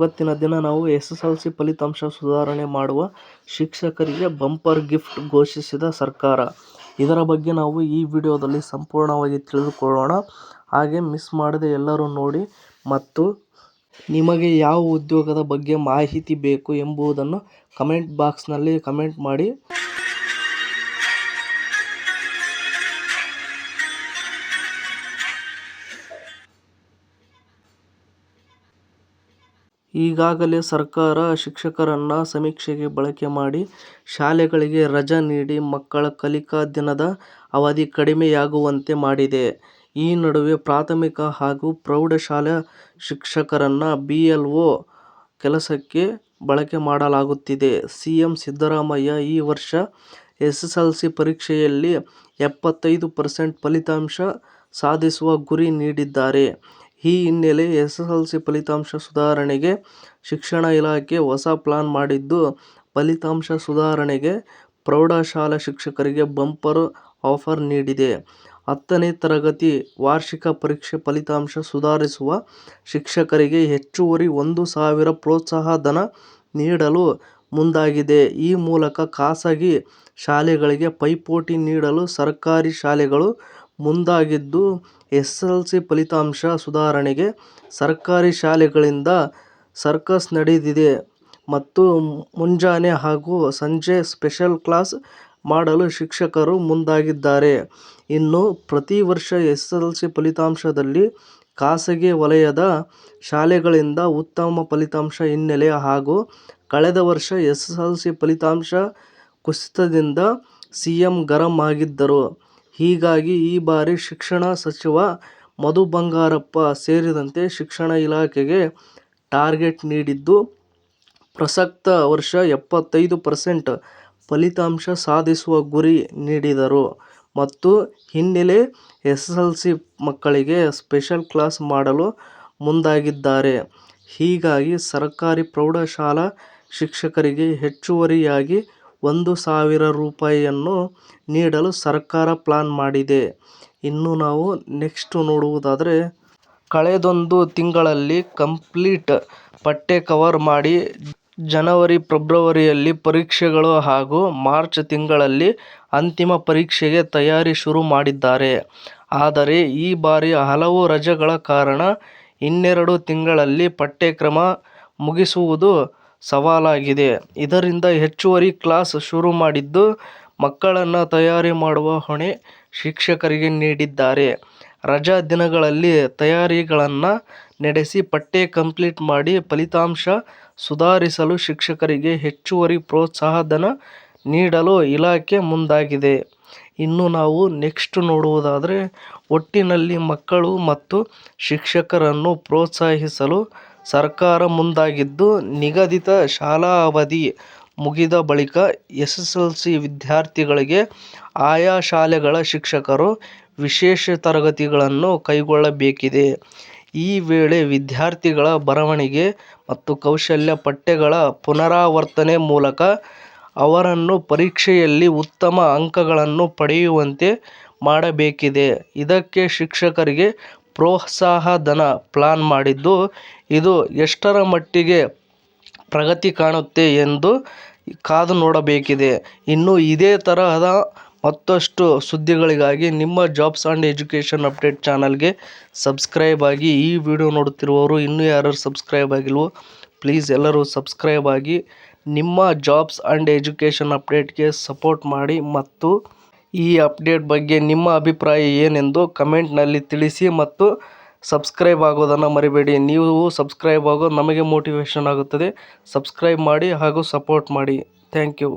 ಇವತ್ತಿನ ದಿನ ನಾವು ಎಸ್ ಎಸ್ ಎಲ್ ಸಿ ಫಲಿತಾಂಶ ಸುಧಾರಣೆ ಮಾಡುವ ಶಿಕ್ಷಕರಿಗೆ ಬಂಪರ್ ಗಿಫ್ಟ್ ಘೋಷಿಸಿದ ಸರ್ಕಾರ. ಇದರ ಬಗ್ಗೆ ನಾವು ಈ ವಿಡಿಯೋದಲ್ಲಿ ಸಂಪೂರ್ಣವಾಗಿ ತಿಳಿದುಕೊಳ್ಳೋಣ. ಹಾಗೆ ಮಿಸ್ ಮಾಡದೆ ಎಲ್ಲರೂ ನೋಡಿ ಮತ್ತು ನಿಮಗೆ ಯಾವ ಉದ್ಯೋಗದ ಬಗ್ಗೆ ಮಾಹಿತಿ ಬೇಕು ಎಂಬುದನ್ನು ಕಮೆಂಟ್ ಬಾಕ್ಸ್ನಲ್ಲಿ ಕಮೆಂಟ್ ಮಾಡಿ. ಈಗಾಗಲೇ ಸರ್ಕಾರ ಶಿಕ್ಷಕರನ್ನ ಸಮೀಕ್ಷೆಗೆ ಬಳಕೆ ಮಾಡಿ ಶಾಲೆಗಳಿಗೆ ರಜೆ ನೀಡಿ ಮಕ್ಕಳ ಕಲಿಕಾ ದಿನದ ಅವಧಿ ಕಡಿಮೆಯಾಗುವಂತೆ ಮಾಡಿದೆ. ಈ ನಡುವೆ ಪ್ರಾಥಮಿಕ ಹಾಗೂ ಪ್ರೌಢಶಾಲಾ ಶಿಕ್ಷಕರನ್ನ ಬಿಎಲ್ಒ ಕೆಲಸಕ್ಕೆ ಬಳಕೆ ಮಾಡಲಾಗುತ್ತಿದೆ. ಸಿಎಂ ಸಿದ್ದರಾಮಯ್ಯ ಈ ವರ್ಷ ಎಸ್ಎಸ್ಎಲ್ಸಿ ಪರೀಕ್ಷೆಯಲ್ಲಿ ಎಪ್ಪತ್ತೈದು ಪರ್ಸೆಂಟ್ ಫಲಿತಾಂಶ ಸಾಧಿಸುವ ಗುರಿ ನೀಡಿದ್ದಾರೆ. ಈ ಹಿನ್ನೆಲೆ ಎಸ್ಎಸ್ಎಲ್ಸಿ ಫಲಿತಾಂಶ ಸುಧಾರಣೆಗೆ ಶಿಕ್ಷಣ ಇಲಾಖೆ ಹೊಸ ಪ್ಲಾನ್ ಮಾಡಿದ್ದು, ಫಲಿತಾಂಶ ಸುಧಾರಣೆಗೆ ಪ್ರೌಢಶಾಲಾ ಶಿಕ್ಷಕರಿಗೆ ಬಂಪರ್ ಆಫರ್ ನೀಡಿದೆ. ಹತ್ತನೇ ತರಗತಿ ವಾರ್ಷಿಕ ಪರೀಕ್ಷೆ ಫಲಿತಾಂಶ ಸುಧಾರಿಸುವ ಶಿಕ್ಷಕರಿಗೆ ಹೆಚ್ಚುವರಿ ಒಂದು ಸಾವಿರ ಪ್ರೋತ್ಸಾಹ ಧನ ನೀಡಲು ಮುಂದಾಗಿದೆ. ಈ ಮೂಲಕ ಖಾಸಗಿ ಶಾಲೆಗಳಿಗೆ ಪೈಪೋಟಿ ನೀಡಲು ಸರ್ಕಾರಿ ಶಾಲೆಗಳು ಮುಂದಾಗಿದ್ದು, ಎಸ್ಎಸ್ಎಲ್ಸಿ ಫಲಿತಾಂಶ ಸುಧಾರಣೆಗೆ ಸರ್ಕಾರಿ ಶಾಲೆಗಳಿಂದ ಸರ್ಕಸ್ ನಡೆದಿದೆ ಮತ್ತು ಮುಂಜಾನೆ ಹಾಗೂ ಸಂಜೆ ಸ್ಪೆಷಲ್ ಕ್ಲಾಸ್ ಮಾಡಲು ಶಿಕ್ಷಕರು ಮುಂದಾಗಿದ್ದಾರೆ. ಇನ್ನು ಪ್ರತಿ ವರ್ಷ ಎಸ್ಎಸ್ಎಲ್ಸಿ ಫಲಿತಾಂಶದಲ್ಲಿ ಖಾಸಗಿ ವಲಯದ ಶಾಲೆಗಳಿಂದ ಉತ್ತಮ ಫಲಿತಾಂಶ ಹಿನ್ನೆಲೆ ಹಾಗೂ ಕಳೆದ ವರ್ಷ ಎಸ್ಎಸ್ಎಲ್ಸಿ ಫಲಿತಾಂಶ ಕುಸಿತದಿಂದ ಸಿಎಂ ಗರಂ ಆಗಿದ್ದರು. ಹೀಗಾಗಿ ಈ ಬಾರಿ ಶಿಕ್ಷಣ ಸಚಿವ ಮಧು ಬಂಗಾರಪ್ಪ ಸೇರಿದಂತೆ ಶಿಕ್ಷಣ ಇಲಾಖೆಗೆ ಟಾರ್ಗೆಟ್ ನೀಡಿದ್ದು, ಪ್ರಸಕ್ತ ವರ್ಷ ಎಪ್ಪತ್ತೈದು ಪರ್ಸೆಂಟ್ ಫಲಿತಾಂಶ ಸಾಧಿಸುವ ಗುರಿ ನೀಡಿದರು ಮತ್ತು ಹಿನ್ನೆಲೆ ಎಸ್ಎಸ್ಎಲ್ಸಿ ಮಕ್ಕಳಿಗೆ ಸ್ಪೆಷಲ್ ಕ್ಲಾಸ್ ಮಾಡಲು ಮುಂದಾಗಿದ್ದಾರೆ. ಹೀಗಾಗಿ ಸರ್ಕಾರಿ ಪ್ರೌಢಶಾಲಾ ಶಿಕ್ಷಕರಿಗೆ ಹೆಚ್ಚುವರಿಯಾಗಿ ಒಂದು ಸಾವಿರ ರೂಪಾಯಿಯನ್ನು ನೀಡಲು ಸರ್ಕಾರ ಪ್ಲಾನ್ ಮಾಡಿದೆ. ಇನ್ನು ನಾವು ನೆಕ್ಸ್ಟ್ ನೋಡುವುದಾದರೆ, ಕಳೆದೊಂದು ತಿಂಗಳಲ್ಲಿ ಕಂಪ್ಲೀಟ್ ಪಠ್ಯ ಕವರ್ ಮಾಡಿ ಜನವರಿ, ಫೆಬ್ರವರಿಯಲ್ಲಿ ಪರೀಕ್ಷೆಗಳು ಹಾಗೂ ಮಾರ್ಚ್ ತಿಂಗಳಲ್ಲಿ ಅಂತಿಮ ಪರೀಕ್ಷೆಗೆ ತಯಾರಿ ಶುರು ಮಾಡಿದ್ದಾರೆ. ಆದರೆ ಈ ಬಾರಿ ಹಲವು ರಜೆಗಳ ಕಾರಣ ಇನ್ನೆರಡು ತಿಂಗಳಲ್ಲಿ ಪಠ್ಯಕ್ರಮ ಮುಗಿಸುವುದು ಸವಾಲಾಗಿದೆ. ಇದರಿಂದ ಹೆಚ್ಚುವರಿ ಕ್ಲಾಸ್ ಶುರು ಮಾಡಿದ್ದು, ಮಕ್ಕಳನ್ನ ತಯಾರಿ ಮಾಡುವ ಹೊಣೆ ಶಿಕ್ಷಕರಿಗೆ ನೀಡಿದ್ದಾರೆ. ರಜಾ ದಿನಗಳಲ್ಲಿ ತಯಾರಿಗಳನ್ನು ನಡೆಸಿ ಪಠ್ಯ ಕಂಪ್ಲೀಟ್ ಮಾಡಿ ಫಲಿತಾಂಶ ಸುಧಾರಿಸಲು ಶಿಕ್ಷಕರಿಗೆ ಹೆಚ್ಚುವರಿ ಪ್ರೋತ್ಸಾಹಧನ ನೀಡಲು ಇಲಾಖೆ ಮುಂದಾಗಿದೆ. ಇನ್ನು ನಾವು ನೆಕ್ಸ್ಟ್ ನೋಡುವುದಾದರೆ, ಒಟ್ಟಿನಲ್ಲಿ ಮಕ್ಕಳು ಮತ್ತು ಶಿಕ್ಷಕರನ್ನು ಪ್ರೋತ್ಸಾಹಿಸಲು ಸರ್ಕಾರ ಮುಂದಾಗಿದ್ದು, ನಿಗದಿತ ಶಾಲಾ ಅವಧಿ ಮುಗಿದ ಬಳಿಕ ಎಸ್ಎಸ್ಎಲ್ಸಿ ವಿದ್ಯಾರ್ಥಿಗಳಿಗೆ ಆಯಾ ಶಾಲೆಗಳ ಶಿಕ್ಷಕರು ವಿಶೇಷ ತರಗತಿಗಳನ್ನು ಕೈಗೊಳ್ಳಬೇಕಿದೆ. ಈ ವೇಳೆ ವಿದ್ಯಾರ್ಥಿಗಳ ಬರವಣಿಗೆ ಮತ್ತು ಕೌಶಲ್ಯ ಪಠ್ಯಗಳ ಪುನರಾವರ್ತನೆ ಮೂಲಕ ಅವರನ್ನು ಪರೀಕ್ಷೆಯಲ್ಲಿ ಉತ್ತಮ ಅಂಕಗಳನ್ನು ಪಡೆಯುವಂತೆ ಮಾಡಬೇಕಿದೆ. ಇದಕ್ಕೆ ಶಿಕ್ಷಕರಿಗೆ ಪ್ರೋತ್ಸಾಹ ಧನ ಪ್ಲಾನ್ ಮಾಡಿದ್ದು, ಇದು ಎಷ್ಟರ ಮಟ್ಟಿಗೆ ಪ್ರಗತಿ ಕಾಣುತ್ತೆ ಎಂದು ಕಾದು ನೋಡಬೇಕಿದೆ. ಇನ್ನು ಇದೇ ತರಹದ ಮತ್ತಷ್ಟು ಸುದ್ದಿಗಳಿಗಾಗಿ ನಿಮ್ಮ ಜಾಬ್ಸ್ ಆ್ಯಂಡ್ ಎಜುಕೇಷನ್ ಅಪ್ಡೇಟ್ ಚಾನಲ್ಗೆ ಸಬ್ಸ್ಕ್ರೈಬ್ ಆಗಿ. ಈ ವಿಡಿಯೋ ನೋಡುತ್ತಿರುವವರು ಇನ್ನೂ ಯಾರು ಸಬ್ಸ್ಕ್ರೈಬ್ ಆಗಿಲ್ವೋ ಪ್ಲೀಸ್ ಎಲ್ಲರೂ ಸಬ್ಸ್ಕ್ರೈಬ್ ಆಗಿ ನಿಮ್ಮ ಜಾಬ್ಸ್ ಆ್ಯಂಡ್ ಎಜುಕೇಷನ್ ಅಪ್ಡೇಟ್ಗೆ ಸಪೋರ್ಟ್ ಮಾಡಿ ಮತ್ತು ಈ ಅಪ್ಡೇಟ್ ಬಗ್ಗೆ ನಿಮ್ಮ ಅಭಿಪ್ರಾಯ ಏನೆಂದು ಕಮೆಂಟ್ನಲ್ಲಿ ತಿಳಿಸಿ ಮತ್ತು ಸಬ್ಸ್ಕ್ರೈಬ್ ಆಗೋದನ್ನು ಮರಿಬೇಡಿ. ನೀವು ಸಬ್ಸ್ಕ್ರೈಬ್ ಆಗೋದು ನಮಗೆ ಮೋಟಿವೇಶನ್ ಆಗುತ್ತದೆ. ಸಬ್ಸ್ಕ್ರೈಬ್ ಮಾಡಿ ಹಾಗೂ ಸಪೋರ್ಟ್ ಮಾಡಿ. Thank you.